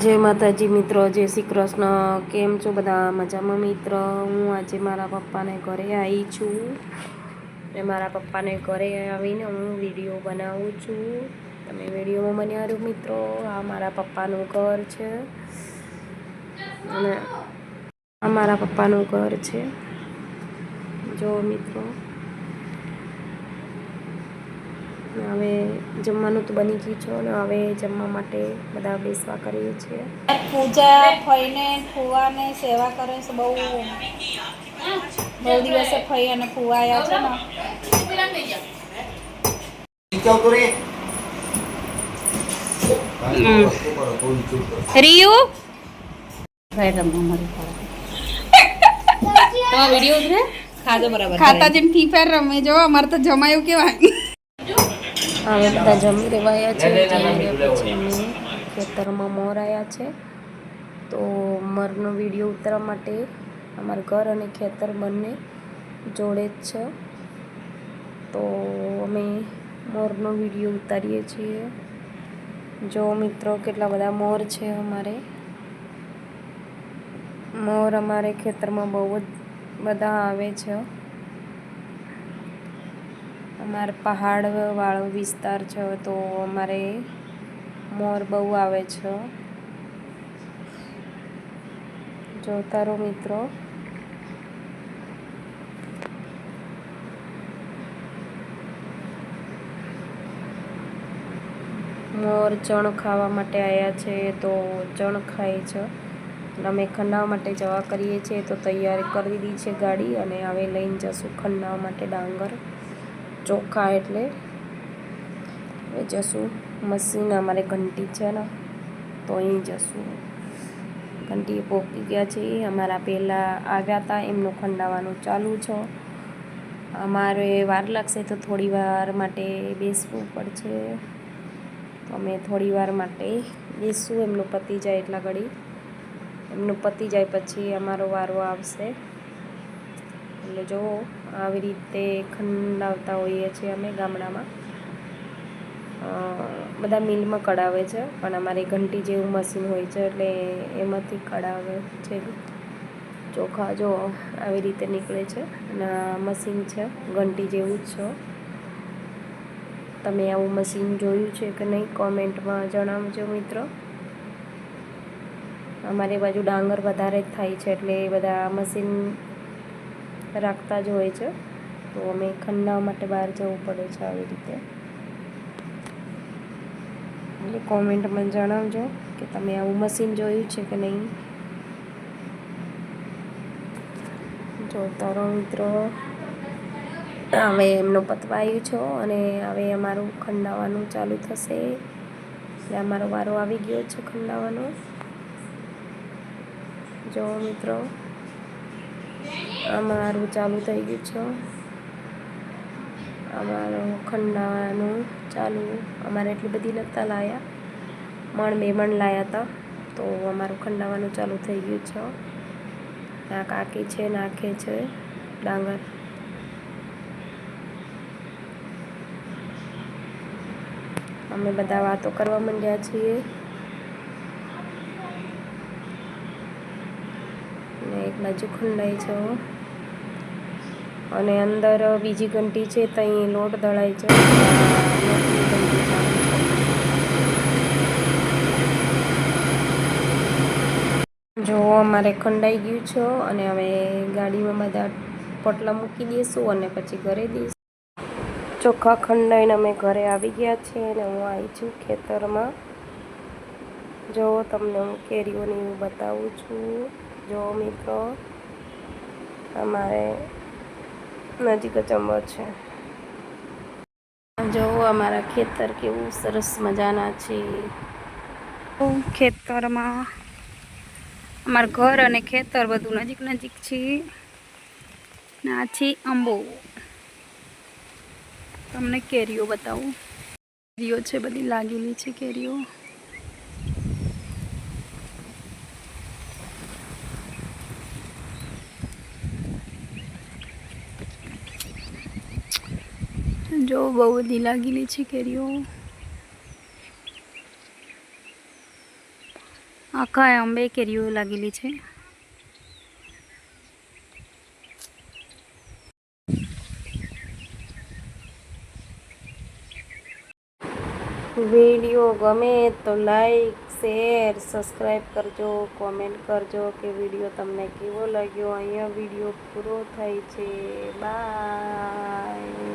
જય માતાજી મિત્રો, જય શ્રી કૃષ્ણ. કેમ છો બધા? મજામાં મિત્ર? હું આજે મારા પપ્પાને ઘરે આવી છું. ને મારા પપ્પાને ઘરે આવીને હું વીડિયો બનાવું છું. તમે વિડીયોમાં બન્યા રહ્યો મિત્રો, આ મારા પપ્પાનું ઘર છે. અને આ મારા પપ્પાનું ઘર છે. જો મિત્રો ને હવે જમવાનું તો બની ગયું છે અને હવે જમવા માટે બધા બેસવા કરીએ છીએ. પૂજા ફઈને ફુવાને સેવા કરે છે બહુ. બહુ દિવસે ફઈ અને ફુવાયા આવ્યા છે ને. રિયુ? ખાતા જેમ ફ્રી ફાયર રમે જો અમારે તો જમાયું કેવાય. હવે બધા જમી રેવાયા છે પછી ખેતરમાં મોર આવ્યા છે. તો મોરનો વીડિયો ઉતારવા માટે અમારું ઘર અને ખેતર બંને જોડે જ છે. તો અમે મોરનો વીડિયો ઉતારીએ છીએ. જો મિત્રો કેટલા બધા મોર છે અમારે. મોર અમારે ખેતરમાં બહુ જ બધા આવે છે. અમારે પહાડવાળો વિસ્તાર છે તો અમારે મોર બહુ આવે છે. જોતા રહો મિત્રો. મોર ચણ ખાવા માટે આવ્યા છે તો ચણ ખાય છે. અમે ખંડાવા માટે જવા કરીએ છીએ તો તૈયારી કરી દીધી છે ગાડી અને હવે લઈને જશું ખંડાવા માટે ડાંગર. ચોખા એટલે એ જશું. મશીન અમારે ઘંટી છે ને, તો અહીં જશું. ઘંટી પોકી ગયા છે. અમારા પહેલાં આવ્યા હતા, એમનું ખંડાવાનું ચાલુ છે. અમારે વાર લાગશે તો થોડી વાર માટે બેસવું પડશે. તો અમે થોડી વાર માટે બેસું એમનું પતી જાય એટલા ઘડી. એમનું પતી જાય પછી અમારો વારો આવશે. એટલે જો આવી રીતે ખંડાવતા હોઈએ છીએ અમે ગામડામાં બધા મિલમાં કઢાવે છે, પણ અમારે ઘંટી જેવું મશીન હોય છે, એટલે એમાંથી કઢાવે છે. ચોખા જો આવી રીતે નીકળે છે, અને મશીન છે, ઘંટી જેવું જ છે. તમે આવું મશીન જોયું છે કે નહીં, કોમેન્ટમાં જણાવજો મિત્રો. અમારી બાજુ ડાંગર વધારે જ થાય છે, એટલે બધા મશીન રાખતા જ હોય છે. તો અમે ખંડાવા માટે બહાર જવું પડે છે આવી રીતે. એટલે કોમેન્ટમાં જણાવજો કે તમે આવું મશીન જોયું છે કે નહીં? જો તારો મિત્રો, હવે એમનું પતવાયું છો અને હવે અમારું ખંડાવાનું ચાલુ થશે. એટલે અમારો વારો આવી ગયો છે ખંડાવાનો. જો મિત્રો અમારું ચાલુ થઈ ગયું છે. અમારું ખંડાવાનું ચાલુ, અમારે એટલી બધી નહોતા લાયા. મણ બે મણ લાયા હતા, તો અમારું ખંડાવાનું ચાલુ થઈ ગયું છે. આ કાકી છે નાખે છે, ડાંગર. અમે બધા વાતો કરવા માંડ્યા છીએ ને એક બાજુ ખંડાય જવો અને અંદર બીજી ઘંટી છે ત્યાં લોટ દળાય છે. લોટની અમારે ખંડાઈ ગયું છે અને હવે ગાડીમાં બધા પોટલા મૂકી દઈશું અને પછી ઘરે દઈશું ચોખ્ખા ખંડાઈને અમે ઘરે આવી ગયા છીએ અને હું આવી છું ખેતરમાં. જો તમને હું કેરીઓને એવું બતાવું છું. જો મિત્રો અમારે નજીક જ અંબો છે. જો અમારા ખેતર કેવું સરસ મજાના છે. ખેતરમાં અમારું ઘર અને ખેતર બધું નજીક નજીક છે. ને આ છે અંબો તમને કેરીઓ બતાવું. કેરીઓ છે બધી લાગેલી છે કેરીઓ. જો બહુ બધી લાગેલી છે કેરીઓ આખા અંબે કેરીઓ લાગેલી છે વીડિયો ગમે તો લાઈક શેર સબસ્ક્રાઈબ કરજો કોમેન્ટ કરજો કે વીડિયો તમને કેવો લાગ્યો અહીંયા વીડિયો પૂરો થાય છે બાય